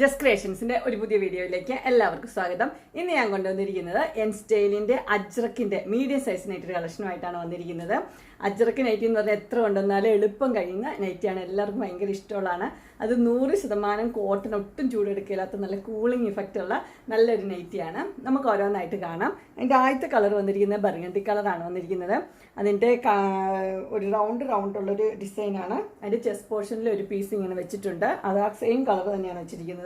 Just ക്രിയേഷൻസിന്റെ ഒരു പുതിയ വീഡിയോയിലേക്ക് എല്ലാവർക്കും സ്വാഗതം. ഇന്ന് ഞാൻ കൊണ്ടുവന്നിരിക്കുന്നത് എൻ സ്റ്റൈലിന്റെ അജ്രക്കിന്റെ മീഡിയം സൈസ് നൈറ്റ് കളക്ഷനുമായിട്ടാണ് വന്നിരിക്കുന്നത്. അജ്രക്ക് നൈറ്റി എന്ന് പറഞ്ഞാൽ എത്ര കൊണ്ടുവന്നാലും എളുപ്പം കഴിയുന്ന നൈറ്റിയാണ് എല്ലാവർക്കും ഭയങ്കര ഇഷ്ടമുള്ളതാണ്. അത് നൂറ് ശതമാനം കോട്ടൺ ഒട്ടും ചൂടെടുക്കില്ലാത്ത നല്ല കൂളിംഗ് ഇഫക്റ്റ് ഉള്ള നല്ലൊരു നൈറ്റിയാണ് നമുക്ക് ഓരോന്നായിട്ട് കാണാം. അതിന്റെ ആദ്യത്തെ കളർ വന്നിരിക്കുന്നത് ബർഗണ്ടി കളറാണ് വന്നിരിക്കുന്നത്. അതിന്റെ ഒരു റൗണ്ട് റൗണ്ട് ഉള്ളൊരു ഡിസൈനാണ് അതിന്റെ ചെസ്റ്റ് പോർഷനിൽ ഒരു പീസ് ഇങ്ങനെ വെച്ചിട്ടുണ്ട്. അത് ആ സെയിം കളർ തന്നെയാണ് വെച്ചിരിക്കുന്നത്.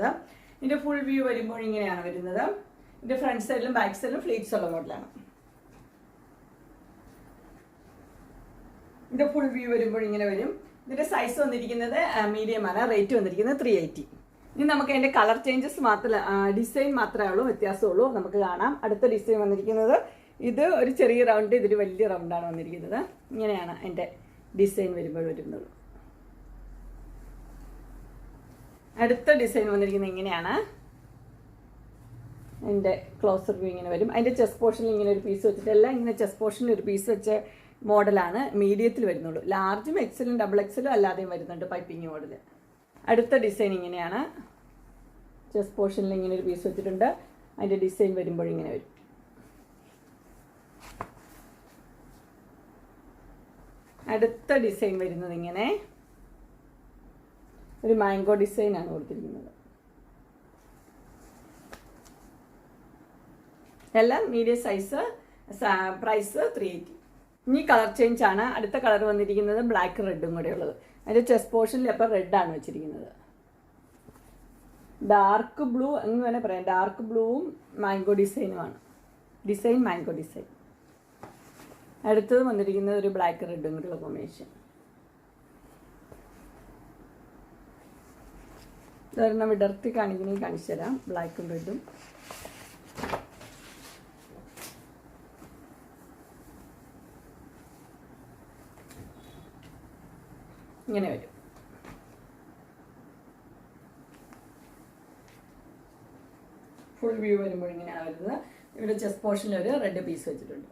ഇതിന്റെ ഫുൾ വ്യൂ വരുമ്പോൾ ഇങ്ങനെയാണ് വരുന്നത്. ഇതിന്റെ ഫ്രണ്ട് സൈഡിലും ബാക്ക് സൈഡിലും ഫ്ലീറ്റ്സ് ഉള്ള മോഡലാണ് ഇതിന്റെ ഫുൾ വ്യൂ വരുമ്പോൾ ഇങ്ങനെ വരും. ഇതിന്റെ സൈസ് വന്നിരിക്കുന്നത് മീഡിയം ആണ്. റേറ്റ് വന്നിരിക്കുന്നത് ത്രീ എയ്റ്റി ഇനി നമുക്ക് അതിന്റെ കളർ ചേഞ്ചസ് മാത്രമല്ല ഡിസൈൻ മാത്രമേ ഉള്ളൂ വ്യത്യാസമുള്ളൂ. നമുക്ക് കാണാം. അടുത്ത ഡിസൈൻ വന്നിരിക്കുന്നത് ഇത് ഒരു ചെറിയ റൗണ്ട് ഇതൊരു വലിയ റൗണ്ടാണ് വന്നിരിക്കുന്നത്. ഇങ്ങനെയാണ് അതിന്റെ ഡിസൈൻ വരുമ്പോൾ വരുന്നത്. അടുത്ത ഡിസൈൻ വന്നിരിക്കുന്നത് ഇങ്ങനെയാണ്. അതിന്റെ ക്ലോസർ വ്യൂ ഇങ്ങനെ വരും. അതിന്റെ ചെസ് പോർഷനിൽ ഇങ്ങനെ ഒരു പീസ് വെച്ചിട്ട് എല്ലാം ഇങ്ങനെ ചെസ് പോർഷനിൽ ഒരു പീസ് വെച്ച മോഡലാണ് മീഡിയത്തിൽ വരുന്നുള്ളൂ. ലാർജും എക്സലും ഡബിൾ എക്സലും അല്ലാതെയും വരുന്നുണ്ട് പൈപ്പിംഗ് മോഡൽ അടുത്ത ഡിസൈൻ ഇങ്ങനെയാണ്. ചെസ് പോർഷനിൽ ഇങ്ങനെ ഒരു പീസ് വെച്ചിട്ടുണ്ട്. അതിന്റെ ഡിസൈൻ വരുമ്പോൾ ഇങ്ങനെ വരും. അടുത്ത ഡിസൈൻ വരുന്നത് ഇങ്ങനെ. ഒരു മാംഗോ ഡിസൈൻ ആണ് കൊടുത്തിരിക്കുന്നത്. എല്ലാം medium size price three eighty ഇനി കളർ ചേഞ്ച് ആണ്. അടുത്ത കളർ വന്നിരിക്കുന്നത് ബ്ലാക്ക് റെഡും കൂടെ ഉള്ളത്. അതിന്റെ ചെസ്റ്റ് പോർഷനിൽ അപ്പോൾ റെഡാണ് വെച്ചിരിക്കുന്നത്. ഡാർക്ക് ബ്ലൂ എന്ന് വേണേൽ പറയാം. ഡാർക്ക് ബ്ലൂവും മാംഗോ ഡിസൈനുമാണ് ഡിസൈൻ മാംഗോ ഡിസൈൻ. അടുത്തത് വന്നിരിക്കുന്നത് ഒരു ബ്ലാക്ക് റെഡും കൂടെയുള്ള കോമ്പിനേഷൻ ഇതൊരെണ്ണം വിടർത്തി കാണിക്കണേ കാണിച്ചു തരാം. ബ്ലാക്കും റെഡും ഇങ്ങനെ വരും. ഫുൾ വ്യൂ വരുമ്പോൾ ഇങ്ങനെയാണ് വരുന്നത്. ഇവിടെ ചെസ്റ്റ് പോർഷനിൽ ഒരു റെഡ് പീസ് വെച്ചിട്ടുണ്ട്.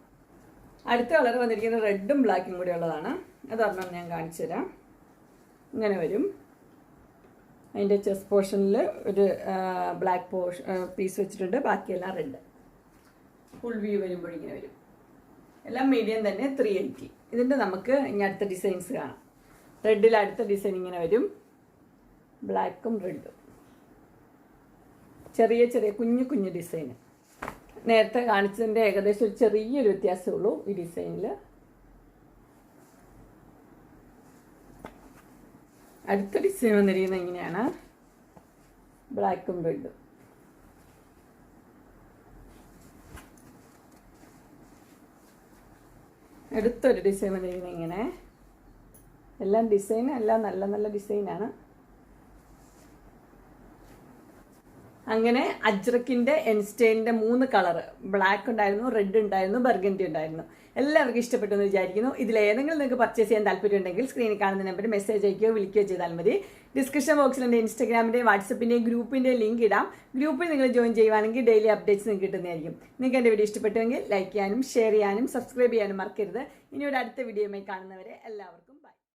അടുത്ത കളർ വന്നിരിക്കുന്നത് റെഡും ബ്ലാക്കും കൂടി ഉള്ളതാണ്. അതൊരെണ്ണം ഞാൻ കാണിച്ചു തരാം. ഇങ്ങനെ വരും. അതിന്റെ ചെസ്റ്റ് പോർഷനിൽ ഒരു ബ്ലാക്ക് പോർഷൻ പീസ് വെച്ചിട്ടുണ്ട്. ബാക്കിയെല്ലാം റെഡ് ഫുൾ വ്യൂ വരുമ്പോൾ ഇങ്ങനെ വരും. എല്ലാം മീഡിയം തന്നെ ത്രീ എയ്റ്റി ഇതിന്റെ നമുക്ക് ഇനി അടുത്ത ഡിസൈൻസ് കാണാം. റെഡിൽ അടുത്ത ഡിസൈൻ ഇങ്ങനെ വരും. ബ്ലാക്കും റെഡും ചെറിയ ചെറിയ കുഞ്ഞു കുഞ്ഞു ഡിസൈൻ നേരത്തെ കാണിച്ചതിന്റെ ഏകദേശം ഒരു ചെറിയൊരു വ്യത്യാസമേ ഉള്ളൂ ഈ ഡിസൈനിൽ അടുത്ത ഡിസൈൻ വന്നിരിക്കുന്നത് ഇങ്ങനെയാണ് ബ്ലാക്കും റെഡും അടുത്തൊരു ഡിസൈൻ വന്നിരിക്കുന്നത് ഇങ്ങനെ എല്ലാം ഡിസൈൻ എല്ലാം നല്ല നല്ല ഡിസൈനാണ് അങ്ങനെ അജ്രക്കിന്റെ എൻസ്റ്റൈനിന്റെ മൂന്ന് കളർ ബ്ലാക്ക് ഉണ്ടായിരുന്നു റെഡ് ഉണ്ടായിരുന്നു ബർഗൻഡി ഉണ്ടായിരുന്നു. എല്ലാവർക്കും ഇഷ്ടപ്പെട്ടു എന്ന് വിചാരിക്കുന്നു. ഇതിലേതെങ്കിലും നിങ്ങൾക്ക് പർച്ചേസ് ചെയ്യാൻ താല്പര്യം ഉണ്ടെങ്കിൽ സ്ക്രീനിൽ കാണുന്ന നമ്പറിൽ മെസ്സേജ് അയക്കുകയോ വിളിക്കുകയോ ചെയ്താൽ മതി. ഡിസ്ക്രിപ്ഷൻ ബോക്സിൽ എന്റെ ഇൻസ്റ്റാഗ്രാമിന്റെ വാട്സപ്പിന്റെയും ഗ്രൂപ്പിന്റെയും ലിങ്ക് ഇടാം. ഗ്രൂപ്പിൽ നിങ്ങൾ ജോയിൻ ചെയ്യുവാണെങ്കിൽ ഡെയിലി അപ്ഡേറ്റ്സ് നിങ്ങൾക്ക് കിട്ടുന്നതായിരിക്കും. നിങ്ങൾക്ക് എന്റെ വീഡിയോ ഇഷ്ടപ്പെട്ടുവെങ്കിൽ ലൈക്ക് ചെയ്യാനും ഷെയർ ചെയ്യാനും സബ്സ്ക്രൈബ് ചെയ്യാനും മറക്കരുത്. ഇനി ഒരു അടുത്ത വീഡിയോയുമായി കാണുന്നവരെ എല്ലാവർക്കും ബൈ